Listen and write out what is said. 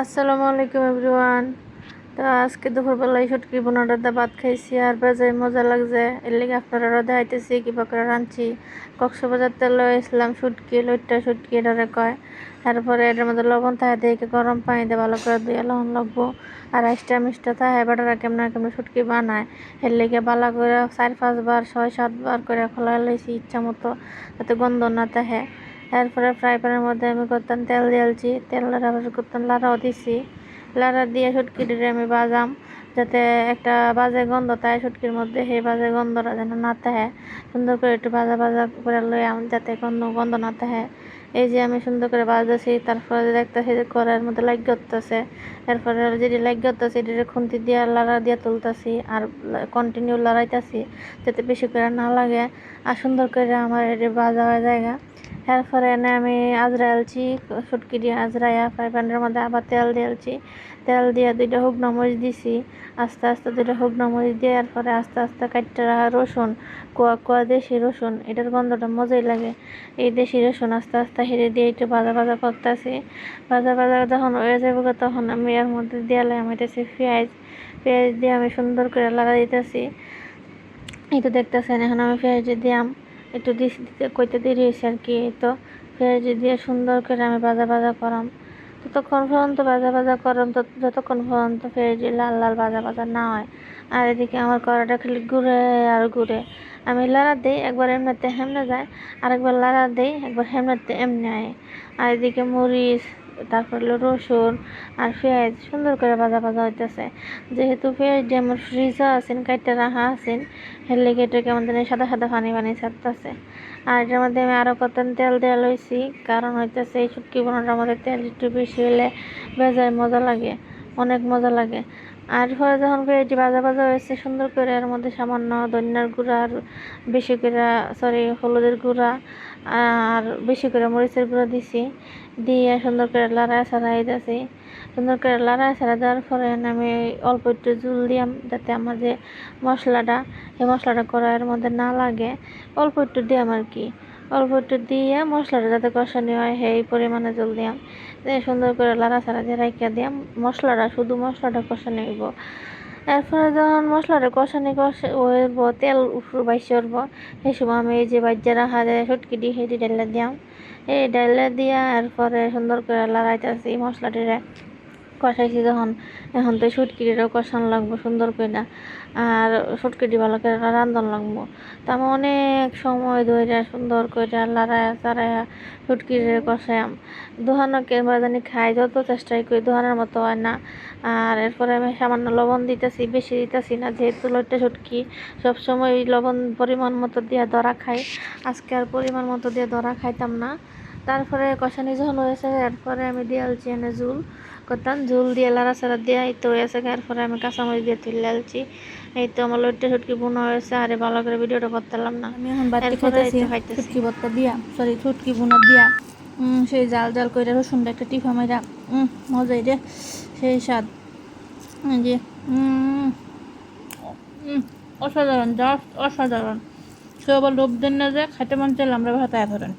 আসসালামু আলাইকুম এভরিওয়ান। তো আজকে দুপুরবেলায় শুটকি বোনাটা দা ভাত খাইছি আর বেজায় মজা লাগছে। এর লেগে আপনারা দেখাইতেছি কিবা করে রাঁধছি। কক্সবাজার তেল ইসলাম শুটকি, লইট্টা শুটকি এটারে কয়। তারপরে এটার মধ্যে লবণ থাকে দেখে গরম পানি দিয়ে ভালো করে দিয়ে লবণ লাগবো। আর আইসটা মিষ্টা থাকে বেটারা কেমন কেমন শুটকি বানায়। এর লেগে ভালো করে চার পাঁচবার, ছয় সাতবার করে খোলা লইছি ইচ্ছা মতো, যাতে গন্ধ না থাকে এরপরে ফ্রাই প্যানের মধ্যে আমি করতাম তেল দিয়েছি তেল আবার করতাম, লাড়াও দিছি। লাড়া দিয়ে শুটকিটিরে আমি বাজাম, যাতে একটা বাজে গন্ধ তাই শুটকির মধ্যে, সেই বাজে গন্ধটা যেন না থাকে। সুন্দর করে একটু ভাজা ভাজা করে লই আম, যাতে কোনো গন্ধ না থাকে। এই যে আমি সুন্দর করে বাজাছি, তারপরে দেখতেছি যে কড়াইয়ের মধ্যে লাগ করতেছে এরপরে যেটি লাগ করতেছে এটি খুন্তি দিয়ে লাড়া দিয়ে তুলতেছি আর কন্টিনিউ লড়াইতেছি, যাতে বেশি করে না লাগে। আর সুন্দর করে আমার এটি ভাজা হয়ে যায় এরপরে এনে আমি আজরাইলছি সুটকি দিয়ে আজরাইয়া ফ্রাই প্যানের মধ্যে আবার তেল দিয়েছি তেল দিয়ে দুইটা শুকনো মরিচ দিছি, আস্তে আস্তে দুইটা শুকনো মরিচ দিয়ে এরপরে আস্তে আস্তে কাটতে রাখা রসুন, কোয়া কোয়া দেশি রসুন, এটার গন্ধটা মজাই লাগে। এই দেশি রসুন আস্তে আস্তে হেরে দিয়ে একটু ভাজা ভাজা করতেছি। ভাজা ভাজা যখন হয়ে যাবে তখন আমি এর মধ্যে দিয়ে এটাছি পেঁয়াজ। পেঁয়াজ দিয়ে আমি সুন্দর করে লাগা দিতেছি। তো দেখতেছেন, এখন আমি পেঁয়াজ দিয়াম একটু দিতে, কইতে দেরি হয়েছে আর কি, তো পেঁয়াজ দিয়ে সুন্দর করে আমি বাজা বাজা করাম, ততক্ষণ পর্যন্ত বাজা বাজা করাম যতক্ষণ পর্যন্ত পেঁয়াজ লাল লাল বাজা বাজা না হয়, আর এদিকে আমার কড়াটা খালি ঘুরে আর ঘুরে। আমি লাড়া দিই, একবার এমনিতে হেমনে যায় আর একবার লাড়া দিই, একবার হেমনেতে এমনি আয়। আর এদিকে মরিচ তারপর হলো রসুন আর পেঁয়াজ, সুন্দর করে ভাজা ভাজা হইতেছে। যেহেতু পেঁয়াজ দিয়ে আমার ফ্রিজও আছেন, কাইটটা রাখা আছেন হেলে কেটে জানি সাদা সাদা পানি পানি ছাড়তেছে। আর এটার মধ্যে আমি আরও কত তেল দেওয়া লইছি, কারণ হইতেছে এই শুটকি বোনাটার মধ্যে তেল একটু বেশি হলে বেজায় মজা লাগে। অনেক মজা লাগে। আর পরে যখন করে এটি ভাজা ভাজা হয়েছে, সুন্দর করে এর মধ্যে সামান্য ধনিয়ার গুঁড়া আর বেশি করে সরি হলুদের গুঁড়া, আর বেশি করে মরিচের গুঁড়া দিছি। দিয়ে সুন্দর করে লড়াই ছাড়াই দিয়েছি সুন্দর করে লড়াই ছাড়া দেওয়ার পরে আমি অল্প একটু জুল দিয়াম, যাতে আমার যে মশলাটা, এই মশলাটা কড়াইয়ের মধ্যে না লাগে, অল্প একটু দিয়াম আর কি। অল্প একটু দিয়ে মশলাটা যাতে কষানি হয়, সেই পরিমাণে জল দিয়াম। দিয়ে সুন্দর করে লাড়া ছাড়া দিয়ে রাখিয়া দিয়াম, মশলাটা, শুধু মশলাটা কষানি হইব। এরপরে যখন মশলাটা কষানি কষে হইব, তেল উঠব বাইসে উঠব, সেই সময় আমি এই যে বাজ্যা রাখা যায় সুটকি দিয়ে সেটি ডাইলে দিয়াম। এই ডাইলে দিয়া এরপরে সুন্দর করে লড়াইতেছি মশলাটিরে। কষাইছি যখন, এখন তো সুটকিটিরও কষানো লাগবো সুন্দর করে আর সুটকিটি ভালো করে রান্ধন লাগবো। তা আমি অনেক সময় ধরে সুন্দর করে লড়াইয়া চাড়াইয়া সুটকিটির কষাইয়াম। দোহানো কেমন জানি খাই, যত চেষ্টাই করি দোহানোর মতো হয় না। আর এরপরে আমি সামান্য লবণ দিতেছি, বেশি দিতেছি না, যেহেতু লইটা সুটকি সবসময় লবণ পরিমাণ মতো দিয়ে ধরা খাই। আজকে আর পরিমাণ মতো দিয়ে ধরা খাইতাম না। তারপরে কষানি যখন হয়েছে এরপরে আমি দিয়ে আলছি এনে জুল করতাম। ঝুল দিয়ে লাড়া সাড়া দিয়ে এই তো হয়েছে এরপরে আমি কাঁচামরিচ দিয়ে তুলে আলছি এই তো আমার লইট্টা ছুটকি বোনা হয়েছে আরে ভালো করে ভিডিওটা করতাম না। আমি এখন বাড়ি ভর্তা দিয়া সরি ছুটকি বোনা দিয়া। সেই জাল জাল করে রসুনটা একটা টিফা মাইরা মজাই রে সেই স্বাদ। যে অসাধারণ জাস্ট অসাধারণ। সে আবার লোভ দেন না যে খাইতে মন চাইলে আমরা ভাতায় ধরেন।